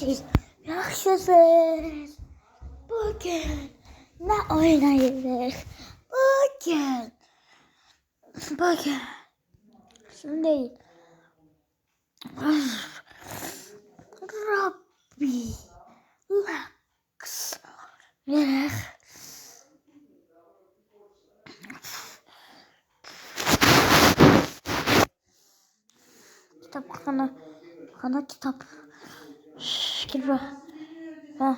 siz yaxşısınız. Bugün ne oynayırıq? Bugün. Bugün. Şimdi. Rabbi. Lux. Verək. Kitap kana. Kana kitap fikir var. Ha.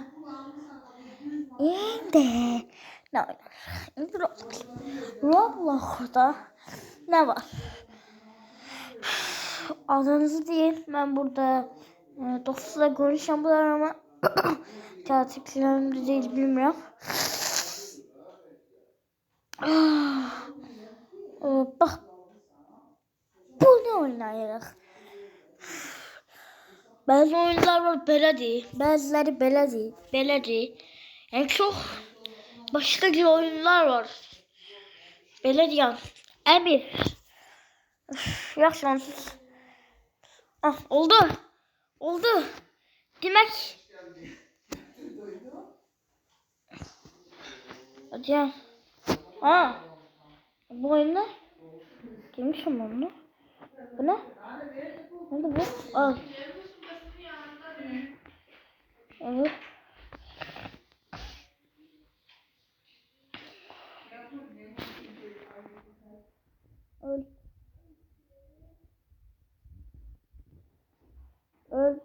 Şimdi ne var? Şimdi Roblox. Roblox'ta ne var? Adınızı değil. Ben burada e, dostla görüşen bunlar ama takipçilerimde değil bilmiyorum. e, bak bunu oynayalım. Bazı oyunlar var böyle. Bazıları böyle değil. Böyle değil. Yani çok başka gibi oyunlar var. Böyle diyen. Emir. Yaxşı onsuz. Ah, oldu. Oldu. Demek. Hadi. Ha. Bu oyunda kimmişim onu? Bu ne? Ne bu? Al. Evet. Öl. Öl.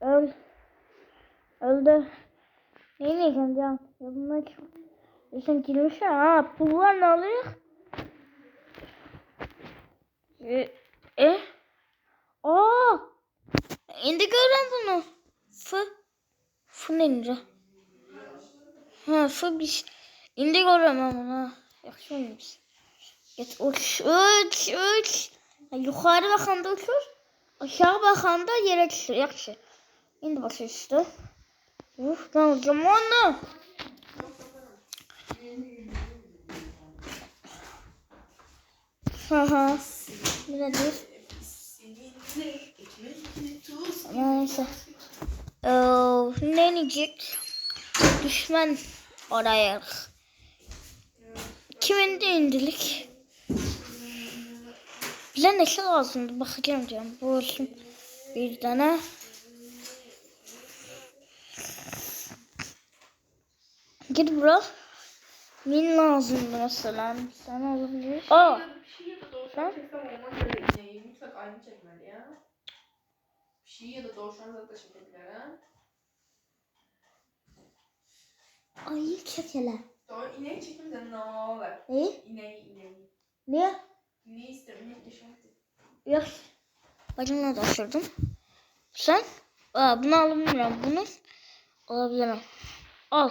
Öl. Öldü. Neyi ne yiyeceğim can? Ya bunlar çok... Ya sen girmiş ya. Ha, pullar ne alıyor? E? E? Aa! İndi görürüm bunu. Fı. Fı neyince? Ha, fı bir şey. İndi görürüm ben bunu. Yaxşı oynuyoruz. Get uç, uç, uç. Yukarı bakanda uçur. Aşağı bakanda yere düşür. Yaxşı. İndi başa düşdü. Uf, ben alacağım onu. Ha ha. Bu nedir? Neyse. Ee, ne diyecek? Düşman oraya. Kimin de indilik? Bize neşe lazımdı. Bakacağım canım. Bu olsun. Bir tane. Git bura. Min lazımdı mesela. Sen olabilir. Aa. Bir şey da doğuşan Sen? çeksem olmaz iğneyi. Mutlak aynı çekmeli ya. Şey ya da doğuşan da çekebilir ha. Ayı çekele. Doğru ineği çekim de ne olur? Ne? İneği ineği. Niye? İneği isterim inek yaşamak Yok. Bacımla da açırdım. Sen? Aa, bunu alamıyorum. Bunu alabilirim. Al.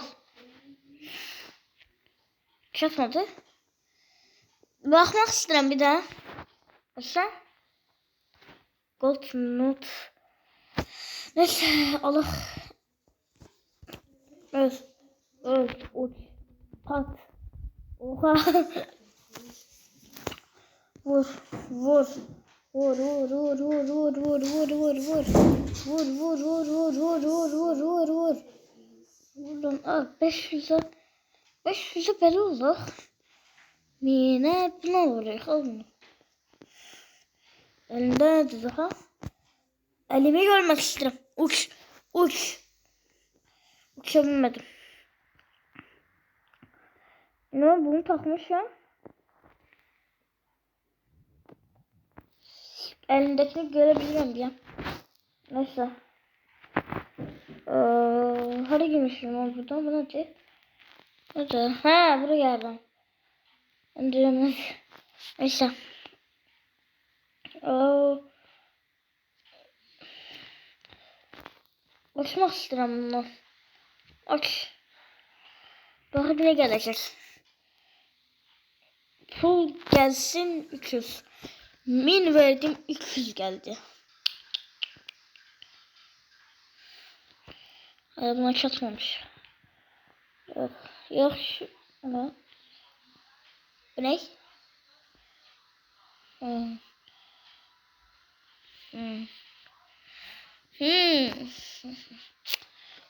Çatmadı. Bakmak istedim bir daha. Sen? Gold not. Neyse Allah. Evet. Evet. Uç. Pat. Oha. Vur. Vur. Vur vur vur vur vur vur vur vur vur. Vur vur vur vur vur vur vur vur vur. Vurdum. Aa 500'e 500'e böyle oldu. Yine buna vuruyor. Al. Elimde nerede daha? Elimi görmek istedim. Uç. Uç. Uçabilmedim. Ne bunu takmış ya. Elindekini görebiliyorum ya. Neyse. Ee, hadi girmişim ben buradan. Bu nedir? Hadi. Ha buraya geldim. İndiremedim. Neyse. Ee, açmak istedim bunu. Aç. Bakın ne gelecek. Pul gelsin 300. Min verdim 200 geldi. Ay buna çatmamış. Yok. Yok. Ne? Bu ne? Hmm. Hmm. Hmm.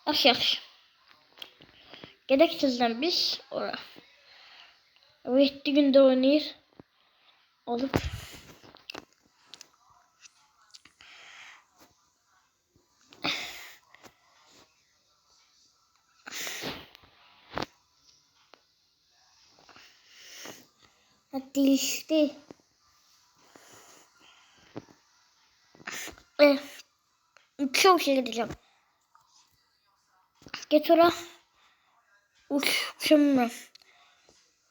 Yaxşı, yaxşı. Gedək sizdən biz ora. O 7 gündə oynayır. Alıp Hadi işte. Şey gideceğim. Geç ora. Uç, uçamıyorum.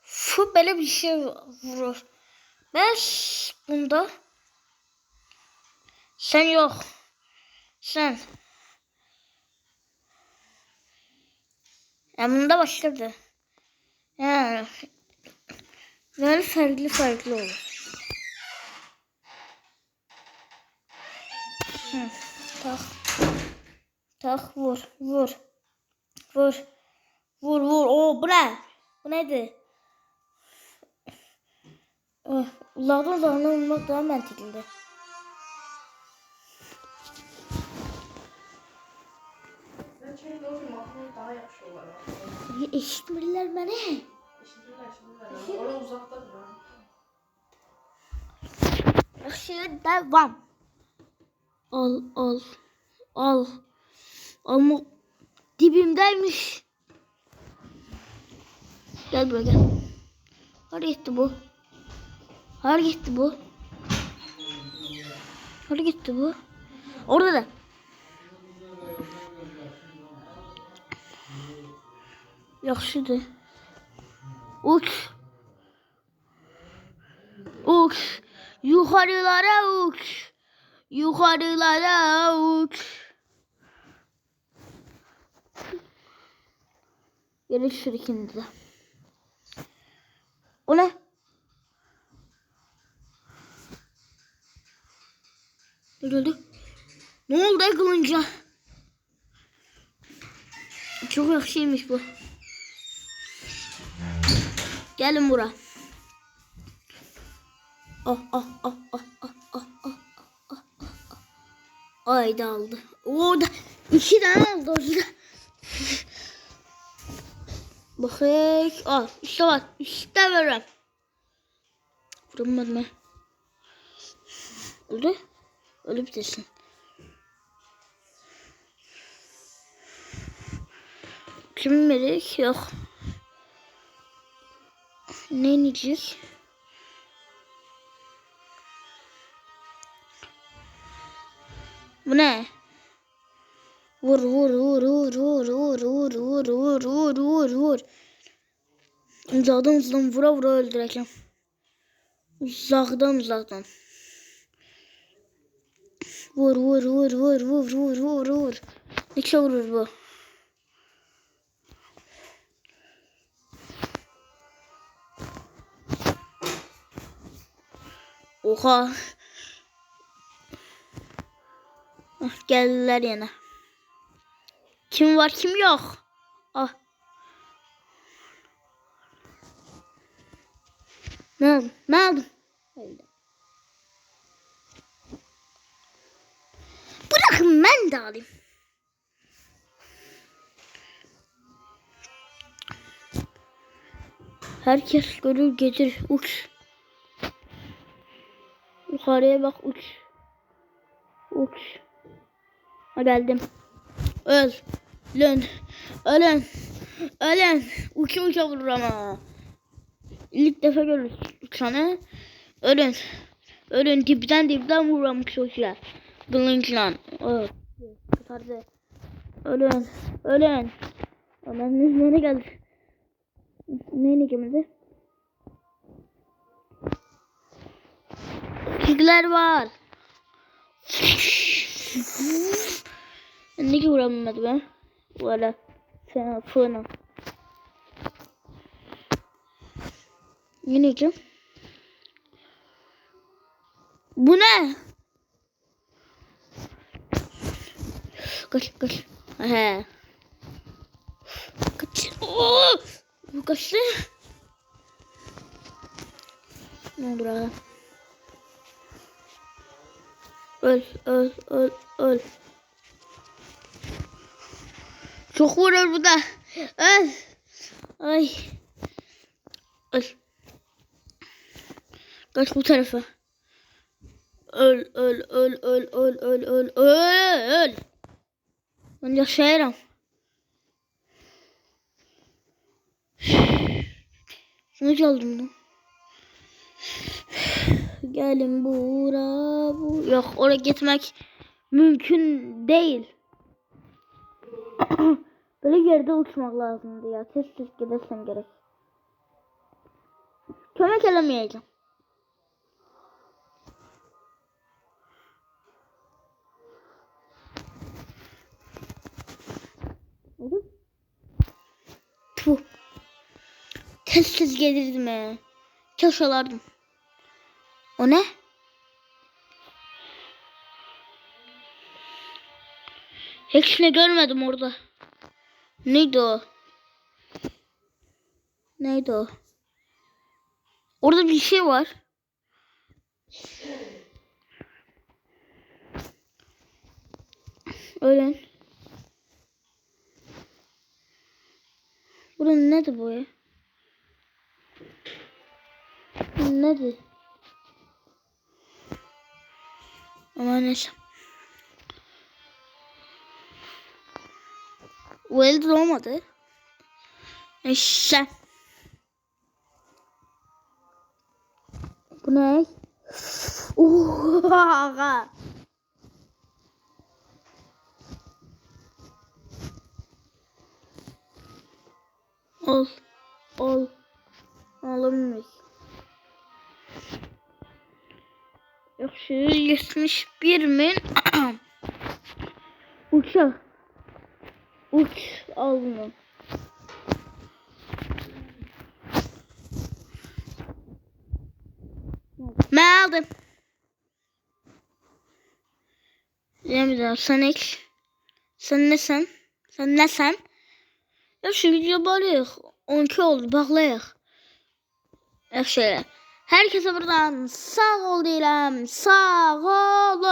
Şu böyle bir şey vurur. Beş bunda. Sen yok. Sen. Ya bunda başladı. Yani böyle farklı farklı olur. Tak. Tak vur. Vur. Vur. Vur vur. O bu ne? Bu nedir? Uzaktan uzaktan vurmak daha mantıklıdır. Eşitmirler beni. Eşitmirler, eşitmirler. Orada uzakta duran. Eşitmirler, vam. Al, al, al. Ama dibimdeymiş. Gel buraya gel. Nereye gitti bu? Nereye gitti bu? Nereye gitti bu? Orada da. Yaxşıdır. Uç. Uç. Yukarılara uç yukarılara uç. Görüşür ikinize. O ne? Öldü. Ne oldu yakılınca? Çok yakışıymış bu. Gelin bura. Ah ah ah ah ah. Ay da aldı. Orada iki tane aldı orada. Bakayım. Al işte bak. İşte veririm. Vuramadım ben. Öldü. Öyle bitirsin. Kim verecek? Yok. Ne inecek? Bu ne? Vur vur vur vur vur vur vur vur vur vur vur vur. Uzaktan uzaktan vura vura öldüreceğim. Uzaktan uzaktan. Vur vur vur vur vur vur vur vur. Ne kadar vurur bu? Oha. Ah, geldiler yine. Kim var kim yok. Ah. Ne oldu? Ne oldu? Bırakın ben de alayım. Herkes görür gelir uç. Yukarıya bak uç. Uç. Geldim. Öl. Lön. Ölen. Ölen. Uçum uça vurur ama. İlk defa görürüz uçanı. Ölen. Ölen dipten dipten vururam uçuşlar. Bılınclan. Öl. Kurtardı. Ölen. Ölen. Ölen nereye geldi? Neyle gemide? Kikler var. Ne ki vuramadı ben? Valla. Fena fena. Yine kim? Bu ne? Kaç kaç. He. Kaç. Oo! Bu kaçtı. Ne oldu burada? Öl, öl, öl, öl. Çok vurur bu da. Ay. Ay. Ay. Kaç bu tarafa. Öl öl öl öl öl öl öl öl. Ben yaşayarım. Şunu çaldım lan. Gelin bura bu. Yok oraya gitmek mümkün değil. Böyle yerde uçmak lazımdı ya. Tez tez gidersen gerek. Kömek elemeyeceğim. Tuh. Tez tez gelirdim he. Köşelerdim. O ne? Hepsini görmedim orada. Neydi o? Neydi o? Orada bir şey var. Öyle. Buranın nedir bu ya? Nedir? Ama neyse. Bu elde olmadı. Neyse. Bu ne? Oha! Ol. Ol. Alınmış. Yaxşı, 71 min uçaq. Uç al bunu. Ben aldım. Yemeyeceğim. Sen ilk. Sen ne sen? Sen ne sen? Ya şu video bağlayıq. 12 oldu. Bağlayıq. Yaxşı elə. Herkese buradan sağ ol deyirəm. Sağ olun.